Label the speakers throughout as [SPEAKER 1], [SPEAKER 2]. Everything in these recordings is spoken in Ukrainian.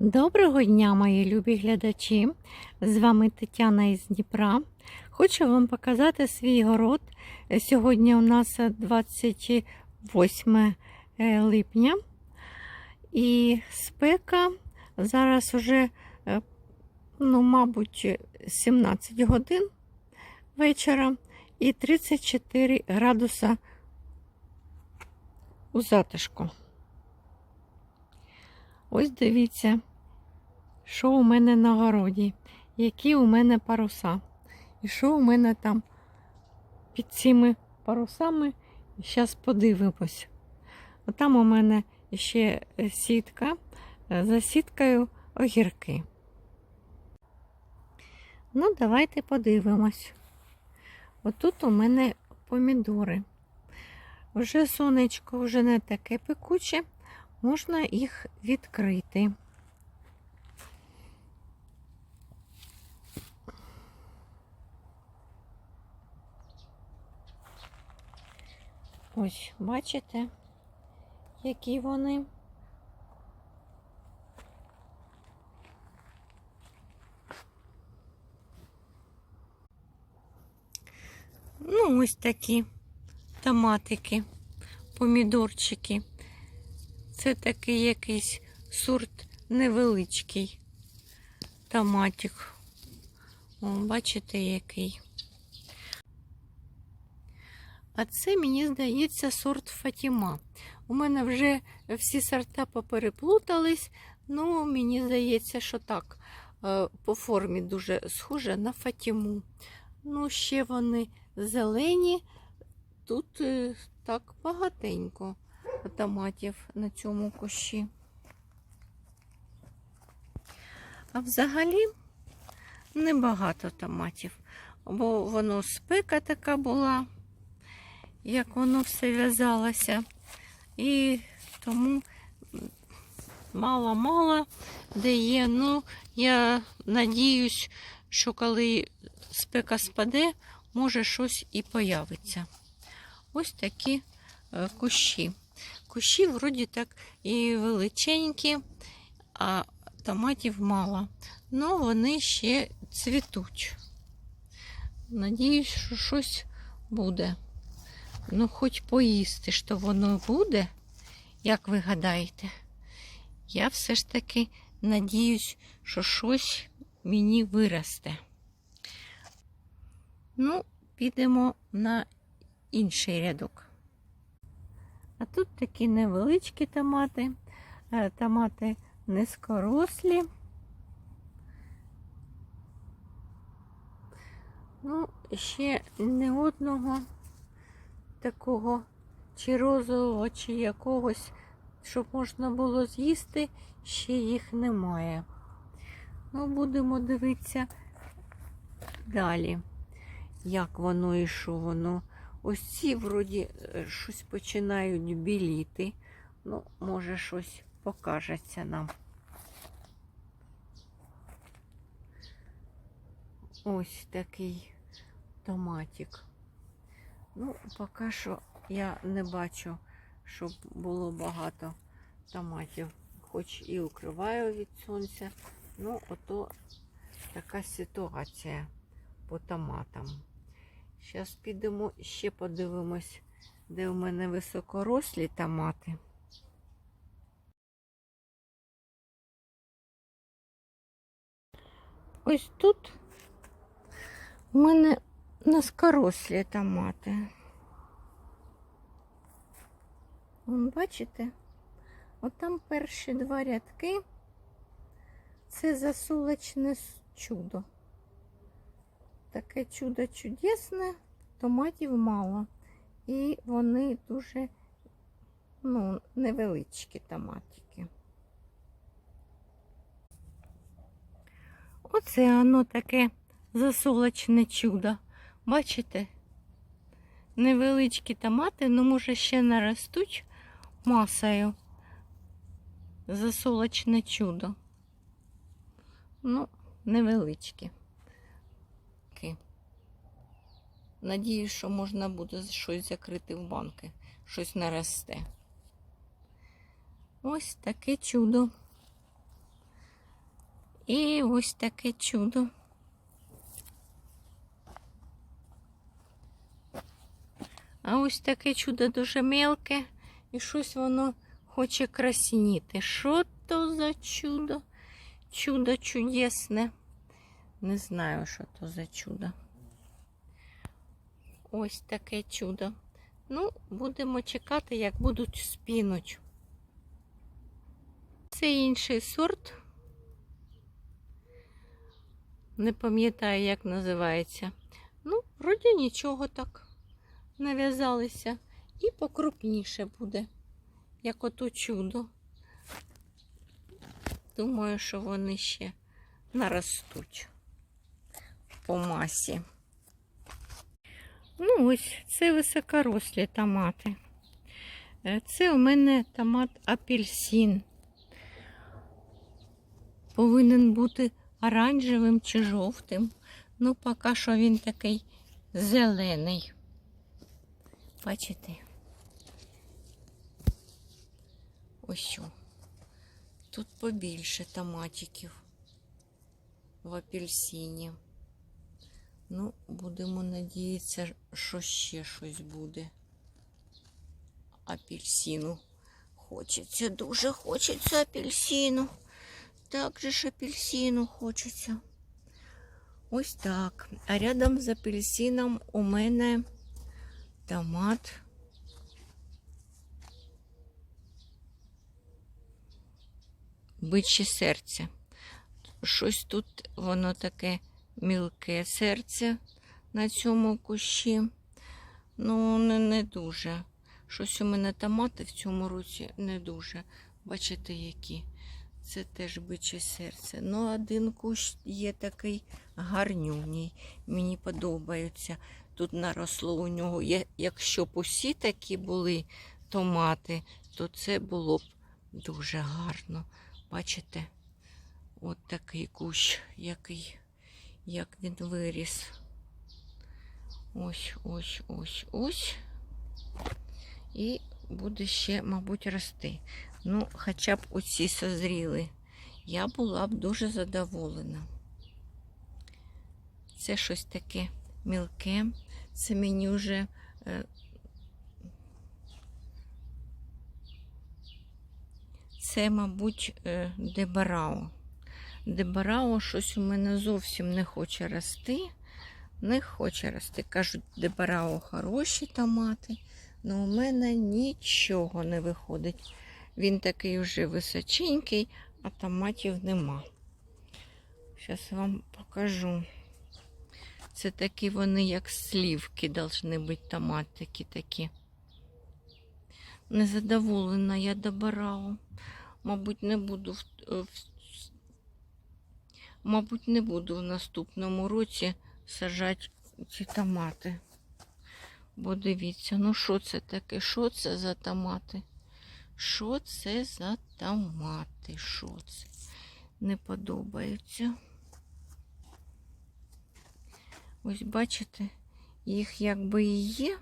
[SPEAKER 1] Доброго дня, мої любі глядачі! З вами Тетяна із Дніпра. Хочу вам показати свій город. Сьогодні у нас 28 липня і спека. Зараз уже, е, ну, мабуть, 17 годин вечора і 34 градуса у затишку. Ось дивіться, що у мене на городі, які у мене паруса. І що у мене там під цими парусами. Зараз подивимось. Отам у мене ще сітка, за сіткою огірки. Ну, давайте подивимось. Отут у мене помідори. Вже сонечко вже не таке пекуче можна їх відкрити. Ось, бачите, які вони. Ну, ось такі томатики, помідорчики. Це такий якийсь сорт невеличкий томатик. О, бачите, який. А це, мені здається, сорт Фатіма. У мене вже всі сорта попереплутались, ну, мені здається, що так, е, по формі дуже схоже на Фатіму. Ну, ще вони зелені, тут е, так багатенько томатів на цьому кущі. А взагалі небагато томатів, бо воно спека така була, як воно все в'язалося. І тому мало-мало де є. Ну, я надіюсь, що коли спека спаде, може щось і появиться. Ось такі е, кущі. Кущі вроді так і величенькі, а томатів мало. Ну, вони ще цвітуть. Надіюсь, що щось буде. Ну, хоч поїсти, що воно буде, як ви гадаєте, я все ж таки надіюсь, що щось мені виросте. Ну, підемо на інший рядок. А тут такі невеличкі томати, е, томати низькорослі. Ну, ще не одного такого чи розового, чи якогось, щоб можна було з'їсти, ще їх немає. Ну, будемо дивитися далі, як воно і що воно. Ось ці вроді е, щось починають біліти. Ну, може, щось покажеться нам. Ось такий томатик. Ну, поки що я не бачу, щоб було багато томатів. Хоч і укриваю від сонця. Ну, ото така ситуація по томатам. Зараз підемо ще подивимось, де у мене високорослі томати. Ось тут у мене низькорослі томати. Вон, бачите? От там перші два рядки. Це засулочне чудо. Таке чудо чудесне, томатів мало. І вони дуже ну, невеличкі томатики. Оце воно таке засолочне чудо. Бачите? Невеличкі томати, ну може ще наростуть масою. Засолочне чудо. Ну, невеличкі. Надіюсь, що можна буде щось закрити в банки, щось наросте. Ось таке чудо. І ось таке чудо. А ось таке чудо дуже мелке, і щось воно хоче красніти. Що то за чудо? Чудо чудесне. Не знаю, що то за чудо. Ось таке чудо. Ну, будемо чекати, як будуть спінуть. Це інший сорт. Не пам'ятаю, як називається. Ну, вроді нічого так нав'язалися. І покрупніше буде, як ото чудо. Думаю, що вони ще наростуть по масі. Ну, ось це високорослі томати. Е, Це у мене томат апельсин. Повинен бути оранжевим чи жовтим. Ну, поки що він такий зелений. Бачите? Ось що. Тут побільше томатиків в апельсині. Ну, будемо надіятися, що ще щось буде. Апельсину. Хочеться, дуже хочеться апельсину. Так же ж апельсину хочеться. Ось так. А рядом з апельсином у мене томат. Биче серце. Щось тут воно таке мілке серце на цьому кущі. Ну, не, не дуже. Щось у мене томати в цьому році не дуже. Бачите, які. Це теж биче серце. Ну, один кущ є такий гарнюній. Мені подобається. Тут наросло у нього. Якщо б усі такі були томати, то це було б дуже гарно. Бачите? От такий кущ, який, як він виріс. Ось, ось, ось, ось. І буде ще, мабуть, рости. Ну, хоча б оці созріли. Я була б дуже задоволена. Це щось таке мілке. Це мені вже е, це, мабуть, е, дебарао. Дебарао щось у мене зовсім не хоче рости. Не хоче рости. Кажуть, дебарао хороші томати, але у мене нічого не виходить. Він такий вже височенький, а томатів нема. Зараз вам покажу. Це такі вони, як слівки, повинні бути томатики такі. Незадоволена я добирала. Мабуть, не буду в, в Мабуть, не буду в наступному році сажати ці томати. Бо дивіться, ну що це таке? Що це за томати? Що це за томати? Що це? Не подобаються. Ось бачите, їх якби і є.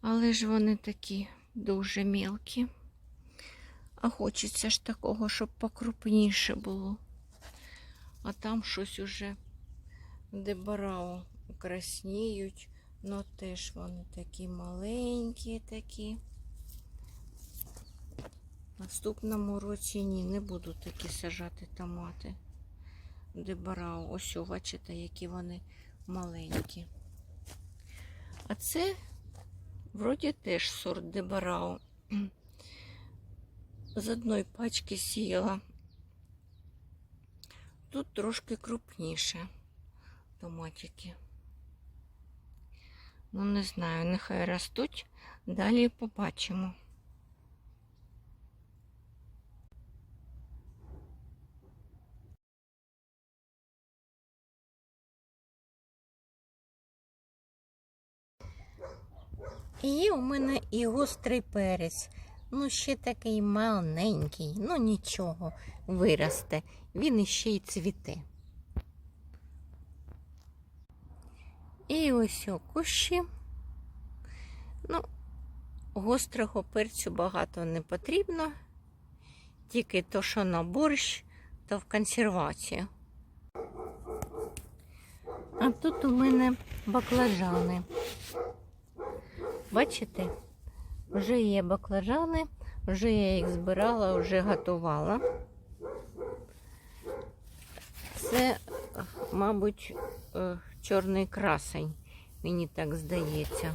[SPEAKER 1] Але ж вони такі дуже мілкі. А хочеться ж такого, щоб покрупніше було. А там щось уже дебарао красніють, но теж вони такі маленькі такі. Наступному році ні, не буду такі сажати томати. Дебарао. Ось, бачите, які вони маленькі. А це вроді теж сорт дебарао з одної пачки сіяла. Тут трошки крупніше томатики. Ну, не знаю, нехай ростуть, далі побачимо. І у мене і гострий перець. Ну, ще такий маленький, ну нічого, виросте. Він іще й цвіте. І ось кущі. Ну, гострого перцю багато не потрібно. тільки то, що на борщ, то в консервацію. А тут у мене баклажани. Бачите? Вже є баклажани, вже я їх збирала, вже готувала. Це, мабуть, е, чорний красень, мені так здається.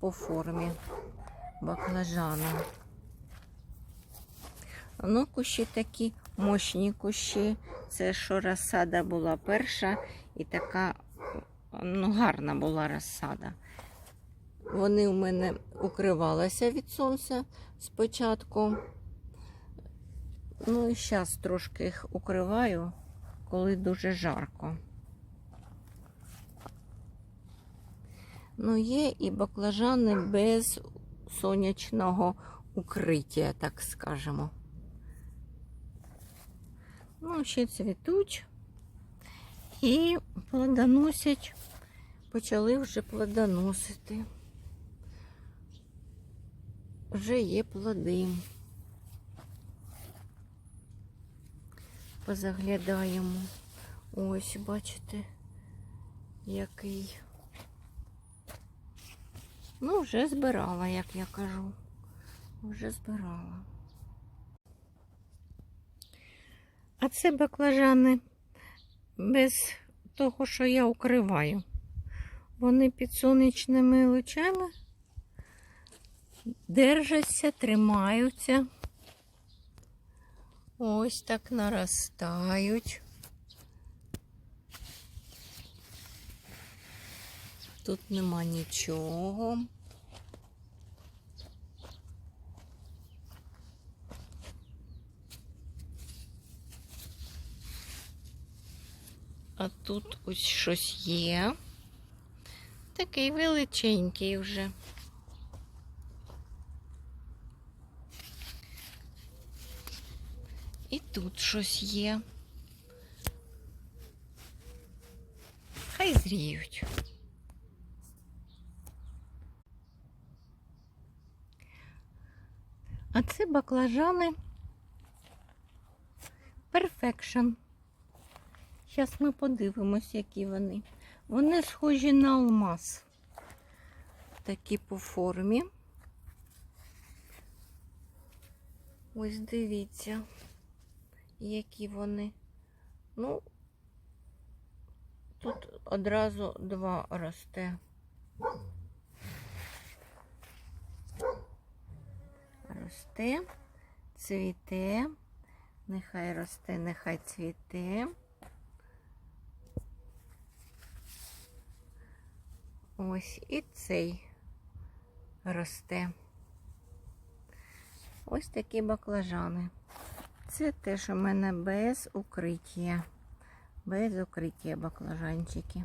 [SPEAKER 1] По формі баклажана. Ну, кущі такі мощні кущі. Це що розсада була перша і така ну, гарна була розсада. Вони у мене укривалися від сонця спочатку. Ну і зараз трошки їх укриваю, коли дуже жарко. Ну, є і баклажани без сонячного укриття, так скажемо. Ну, ще цвітуть і плодоносять, почали вже плодоносити. Вже є плоди. Позаглядаємо. Ось, бачите, який. Ну, вже збирала, як я кажу. Вже збирала. А це баклажани без того, що я укриваю. Вони під сонячними лучами держаться, тримаються. Ось так наростають. Тут нема нічого. А тут ось щось є. Такий величенький вже. І тут щось є. Хай зріють. А це баклажани Perfection. Зараз ми подивимось, які вони. Вони схожі на алмаз. Такі по формі. Ось дивіться, які вони. Ну, тут одразу два росте. Росте, цвіте, нехай росте, нехай цвіте. Ось і цей росте. Ось такі баклажани. Це теж у мене без укриття. Без укриття баклажанчики.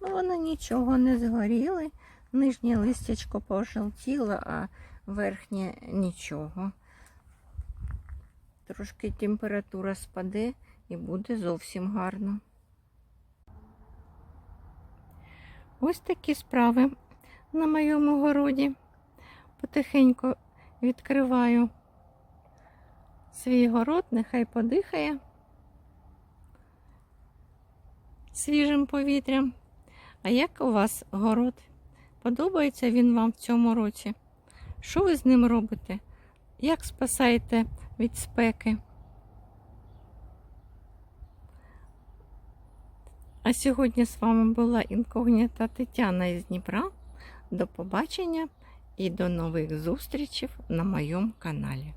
[SPEAKER 1] Ну, вони нічого не згоріли. Нижнє листячко пожовтіло, а верхнє нічого. Трошки температура спаде і буде зовсім гарно. Ось такі справи на моєму городі. Потихеньку відкриваю свій город, нехай подихає свіжим повітрям. А як у вас город? Подобається він вам в цьому році? Що ви з ним робите? Як спасаєте від спеки? А сьогодні з вами була інкогніта Тетяна із Дніпра. До побачення і до нових зустрічей на моєму каналі.